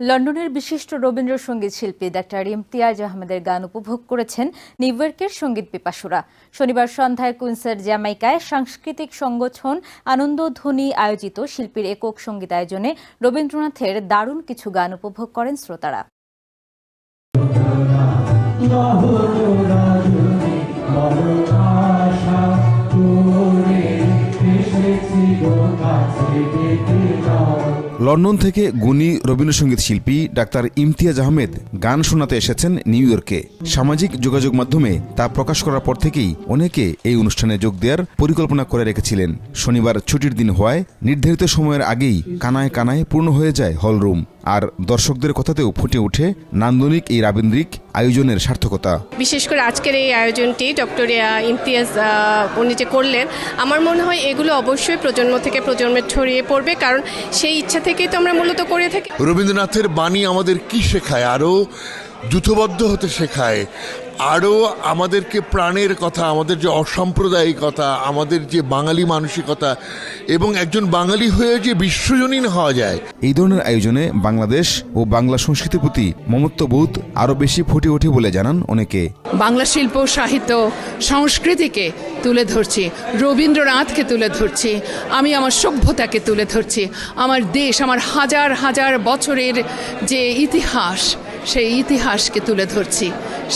লন্ডনের বিশিষ্ট রবীন্দ্রসঙ্গীত শিল্পী ডাক্তার ইমতিয়াজ আহমেদের গান উপভোগ করেছেন নিউ ইয়র্কের সংগীত পিপাসুরা। শনিবার সন্ধ্যায় কুইন্সের জ্যামাইকায় সাংস্কৃতিক সংগঠন আনন্দ ধ্বনি আয়োজিত শিল্পীর একক সংগীত আয়োজনে রবীন্দ্রনাথের দারুণ কিছু গান উপভোগ করেন শ্রোতারা। লন্ডন থেকে গুণী রবীন্দ্রসঙ্গীত শিল্পী ডাক্তার ইমতিয়াজ আহমেদ গান শোনাতে এসেছেন নিউ ইয়র্কে। সামাজিক যোগাযোগ মাধ্যমে তা প্রকাশ করার পর থেকেই অনেকে এই অনুষ্ঠানে যোগ দেওয়ার পরিকল্পনা করে রেখেছিলেন। শনিবার ছুটির দিন হওয়ায় নির্ধারিত সময়ের আগেই কানায় কানায় পূর্ণ হয়ে যায় হলরুম। আর দর্শকদের কথাতেও ফুটে উঠে নান্দনিক এই রাবীন্দ্রিক আয়োজনের সার্থকতা। বিশেষ করে আজকের এই আয়োজনটি ডক্টর ইমতিয়াজ উনি যে করলেন আমার মনে হয় এগুলো অবশ্যই প্রজন্ম থেকে প্রজন্মে ছড়িয়ে পড়বে কারণ সেই ইচ্ছা থেকেই তো আমরা মূলত করে থাকি। রবীন্দ্রনাথের বাণী আমাদের কি শেখায়? আরও যুথবদ্ধ হতে শেখায়। আরও আমাদেরকে প্রাণের কথা আমাদের যে অসাম্প্রদায়িকতা আমাদের যে বাঙালি মানসিকতা এবং একজন বাঙালি হয়ে যে বিশ্বজনীন হওয়া যায়। এই ধরনের আয়োজনে বাংলাদেশ ও বাংলা সংস্কৃতির প্রতি মমত্ববোধ আরও বেশি ফুটে ওঠে বলে জানান অনেকে। বাংলা শিল্প সাহিত্য সংস্কৃতিকে তুলে ধরছি রবীন্দ্রনাথকে তুলে ধরছি আমি আমার সভ্যতাকে তুলে ধরছি আমার দেশ আমার হাজার হাজার বছরের যে ইতিহাস সেই ইতিহাসকে তুলে ধরছি।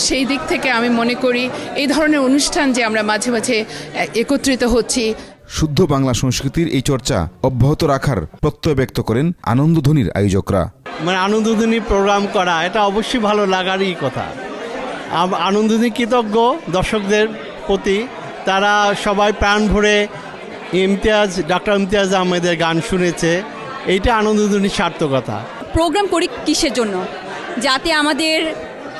সেই দিক থেকে আমি মনে করি এই ধরনের অনুষ্ঠান যে আমরা মাঝে মাঝে একত্রিত হচ্ছি। শুদ্ধ বাংলা সংস্কৃতির এই চর্চা অব্যাহত রাখার প্রত্যয় ব্যক্ত করেন আনন্দধ্বনির আয়োজকরা। মানে আনন্দদিনী প্রোগ্রাম করা এটা অবশ্যই ভালো লাগারই কথা। আনন্দদিনী কৃতজ্ঞ দর্শকদের প্রতি। তারা সবাই প্রাণ ভরে ইমতিয়াজ ডাক্তার ইমতিয়াজ আহমেদের গান শুনেছে। এইটা আনন্দদিনীর সার্থকতা। প্রোগ্রাম করি কিসের জন্য? যাতে আমাদের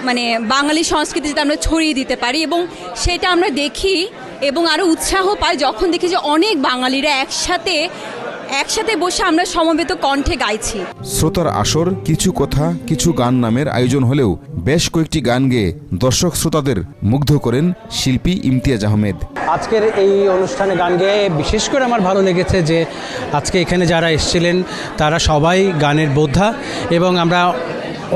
মানে বাঙালি সংস্কৃতি যাতে আমরা ছড়িয়ে দিতে পারি এবং সেটা আমরা দেখি এবং আরও উৎসাহ পাই যখন দেখি যে অনেক বাঙালিরা একসাথে একসাথে বসে আমরা সমবেত কণ্ঠে গাইছি। শ্রোতার আসর কিছু কথা কিছু গান নামের আয়োজন হলেও বেশ কয়েকটি গান গেয়ে দর্শক শ্রোতাদের মুগ্ধ করেন শিল্পী ইমতিয়াজ আহমেদ। আজকের এই অনুষ্ঠানে গান গেয়ে বিশেষ করে আমার ভালো লেগেছে যে আজকে এখানে যারা এসেছিলেন তারা সবাই গানের বোদ্ধা এবং আমরা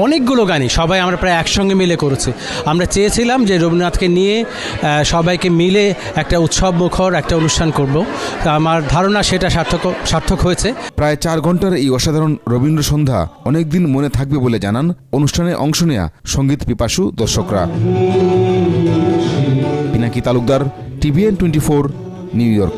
অনেকগুলো গানই সবাই আমরা প্রায় একসঙ্গে মিলে করেছি। আমরা চেয়েছিলাম যে রবীন্দ্রনাথকে নিয়ে সবাইকে মিলে একটা উৎসব মুখর একটা অনুষ্ঠান করব। আমার ধারণা সেটা সার্থক সার্থক হয়েছে। প্রায় চার ঘণ্টার এই অসাধারণ রবীন্দ্র সন্ধ্যা অনেকদিন মনে থাকবে বলে জানান অনুষ্ঠানে অংশ নেয়া সংগীত পিপাসু দর্শকরা। Pinaki Talukdar, TVN twenty four, New York.